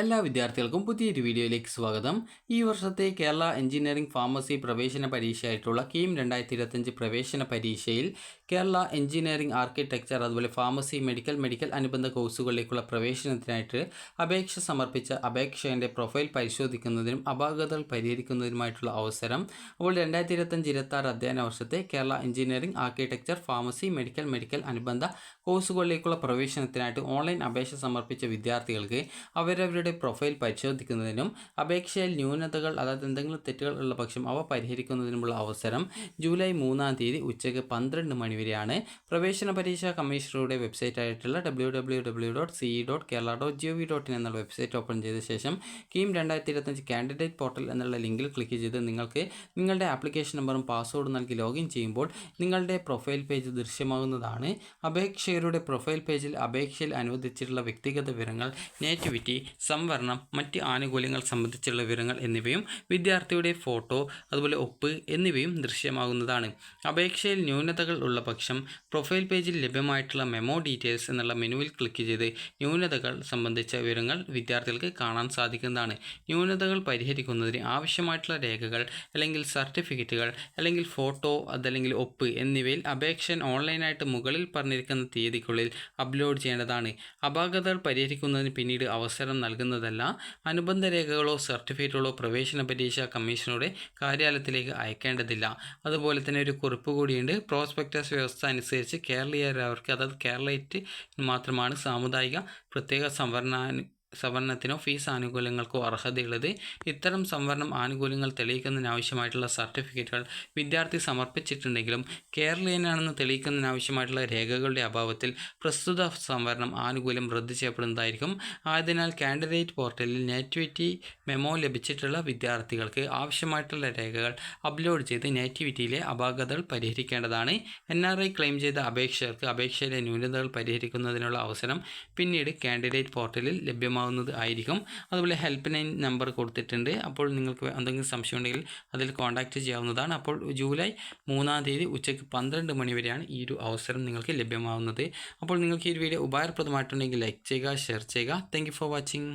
എല്ലാ വിദ്യാർത്ഥികൾക്കും പുതിയൊരു വീഡിയോയിലേക്ക് സ്വാഗതം. ഈ വർഷത്തെ കേരള എഞ്ചിനീയറിംഗ് ഫാർമസി പ്രവേശന പരീക്ഷയായിട്ടുള്ള കീം രണ്ടായിരത്തി ഇരുപത്തഞ്ച് പ്രവേശന പരീക്ഷയിൽ കേരള എഞ്ചിനീയറിംഗ് ആർക്കിടെക്ചർ അതുപോലെ ഫാർമസി മെഡിക്കൽ മെഡിക്കൽ അനുബന്ധ കോഴ്സുകളിലേക്കുള്ള പ്രവേശനത്തിനായിട്ട് അപേക്ഷ സമർപ്പിച്ച അപേക്ഷകന്റെ പ്രൊഫൈൽ പരിശോധിക്കുന്നതിനും അപാകതകൾ പരിഹരിക്കുന്നതിനുമായിട്ടുള്ള അവസരം അപ്പോൾ രണ്ടായിരത്തി ഇരുപത്തഞ്ച് ഇരുപത്തി ആറ് അധ്യയന വർഷത്തെ Kerala engineering architecture pharmacy medical medical അനുബന്ധ കോഴ്സുകളിലേക്കുള്ള പ്രവേശനത്തിനായിട്ട് ഓൺലൈൻ അപേക്ഷ സമർപ്പിച്ച വിദ്യാർത്ഥികൾക്ക് അവരവരുടെ പ്രൊഫൈൽ പരിശോധിക്കുന്നതിനും അപേക്ഷയിൽ ന്യൂനതകൾ അതായത് എന്തെങ്കിലും തെറ്റുകൾ ഉള്ള പക്ഷം അവ പരിഹരിക്കുന്നതിനുമുള്ള അവസരം ജൂലൈ മൂന്നാം തീയതി ഉച്ചയ്ക്ക് പന്ത്രണ്ട് മണി വരെയാണ് പ്രവേശന പരീക്ഷാ കമ്മീഷണറുടെ വെബ്സൈറ്റ് ആയിട്ടുള്ള W W W dot C dot Kerala dot G V dot in എന്നുള്ള വെബ്സൈറ്റ് ഓപ്പൺ ചെയ്ത ശേഷം കീം രണ്ടായിരത്തി ഇരുപത്തഞ്ച് കാൻഡിഡേറ്റ് പോർട്ടൽ എന്നുള്ള ലിങ്കിൽ ക്ലിക്ക് ചെയ്ത് നിങ്ങൾക്ക് നിങ്ങളുടെ ആപ്ലിക്കേഷൻ നമ്പറും പാസ്വേഡും നൽകി ലോഗിൻ ചെയ്യുമ്പോൾ നിങ്ങളുടെ പ്രൊഫൈൽ പേജ് ദൃശ്യമാകുന്നതാണ്. അപേക്ഷകരുടെ പ്രൊഫൈൽ പേജിൽ അപേക്ഷയിൽ അനുവദിച്ചിട്ടുള്ള വ്യക്തിഗത വിവരങ്ങൾ നേറ്റിവിറ്റി സംവരണം മറ്റ് ആനുകൂല്യങ്ങൾ സംബന്ധിച്ചുള്ള വിവരങ്ങൾ എന്നിവയും വിദ്യാർത്ഥിയുടെ ഫോട്ടോ അതുപോലെ ഒപ്പ് എന്നിവയും ദൃശ്യമാകുന്നതാണ്. അപേക്ഷയിൽ ന്യൂനതകൾ ഉള്ള പക്ഷം പ്രൊഫൈൽ പേജിൽ ലഭ്യമായിട്ടുള്ള മെമോ ഡീറ്റെയിൽസ് എന്നുള്ള മെനുവിൽ ക്ലിക്ക് ചെയ്ത് ന്യൂനതകൾ സംബന്ധിച്ച വിവരങ്ങൾ വിദ്യാർത്ഥികൾക്ക് കാണാൻ സാധിക്കുന്നതാണ്. ന്യൂനതകൾ പരിഹരിക്കുന്നതിന് ആവശ്യമായിട്ടുള്ള രേഖകൾ അല്ലെങ്കിൽ സർട്ടിഫിക്കറ്റുകൾ അല്ലെങ്കിൽ ഫോട്ടോ അതല്ലെങ്കിൽ ഒപ്പ് എന്നിവയിൽ അപേക്ഷൻ ഓൺലൈനായിട്ട് മുകളിൽ പറഞ്ഞിരിക്കുന്ന തീയതിക്കുള്ളിൽ അപ്ലോഡ് ചെയ്യേണ്ടതാണ്. അപാകതകൾ പരിഹരിക്കുന്നതിന് പിന്നീട് അവസരം നൽകുന്നതല്ല അനുബന്ധ രേഖകളോ സർട്ടിഫിക്കറ്റുകളോ പ്രവേശന പരീക്ഷ കമ്മീഷനുടെ കാര്യാലയത്തിലേക്ക് അയക്കേണ്ടതില്ല. അതുപോലെ തന്നെ ഒരു കുറിപ്പ് കൂടിയുണ്ട്. പ്രോസ്പെക്ടസ് വ്യവസ്ഥ അനുസരിച്ച് കേരളീയരവർക്ക് അതായത് കേരളയിട്ട് മാത്രമാണ് സാമുദായിക പ്രത്യേക സംവരണാനു സംവരണത്തിനോ ഫീസ് ആനുകൂല്യങ്ങൾക്കോ അർഹതയുള്ളത്. ഇത്തരം സംവരണം ആനുകൂല്യങ്ങൾ തെളിയിക്കുന്നതിനാവശ്യമായിട്ടുള്ള സർട്ടിഫിക്കറ്റുകൾ വിദ്യാർത്ഥി സമർപ്പിച്ചിട്ടുണ്ടെങ്കിലും കേരളീയനാണെന്ന് തെളിയിക്കുന്നതിനാവശ്യമായിട്ടുള്ള രേഖകളുടെ അഭാവത്തിൽ പ്രസ്തുത സംവരണം ആനുകൂല്യം റദ്ദു ചെയ്യപ്പെടുന്നതായിരിക്കും. ആയതിനാൽ കാൻഡിഡേറ്റ് പോർട്ടലിൽ നേറ്റിവിറ്റി മെമോ ലഭിച്ചിട്ടുള്ള വിദ്യാർത്ഥികൾക്ക് ആവശ്യമായിട്ടുള്ള രേഖകൾ അപ്ലോഡ് ചെയ്ത് നേറ്റിവിറ്റിയിലെ അപാകതകൾ പരിഹരിക്കേണ്ടതാണ്. എൻ ആർ ഐ ക്ലെയിം ചെയ്ത അപേക്ഷകർക്ക് അപേക്ഷയിലെ ന്യൂനതകൾ പരിഹരിക്കുന്നതിനുള്ള അവസരം പിന്നീട് കാൻഡിഡേറ്റ് പോർട്ടലിൽ ലഭ്യമാകുന്നത് ആയിരിക്കും. അതുപോലെ ഹെൽപ്പ് ലൈൻ നമ്പർ കൊടുത്തിട്ടുണ്ട്. അപ്പോൾ നിങ്ങൾക്ക് എന്തെങ്കിലും സംശയം ഉണ്ടെങ്കിൽ അതിൽ കോൺടാക്റ്റ് ചെയ്യാവുന്നതാണ്. അപ്പോൾ ജൂലൈ മൂന്നാം തീയതി ഉച്ചയ്ക്ക് പന്ത്രണ്ട് മണി വരെയാണ് ഈ ഒരു അവസരം നിങ്ങൾക്ക് ലഭ്യമാവുന്നത്. അപ്പോൾ നിങ്ങൾക്ക് ഈ ഒരു വീഡിയോ ഉപകാരപ്രദമായിട്ടുണ്ടെങ്കിൽ ലൈക്ക് ചെയ്യുക ഷെയർ ചെയ്യുക. Thank for watching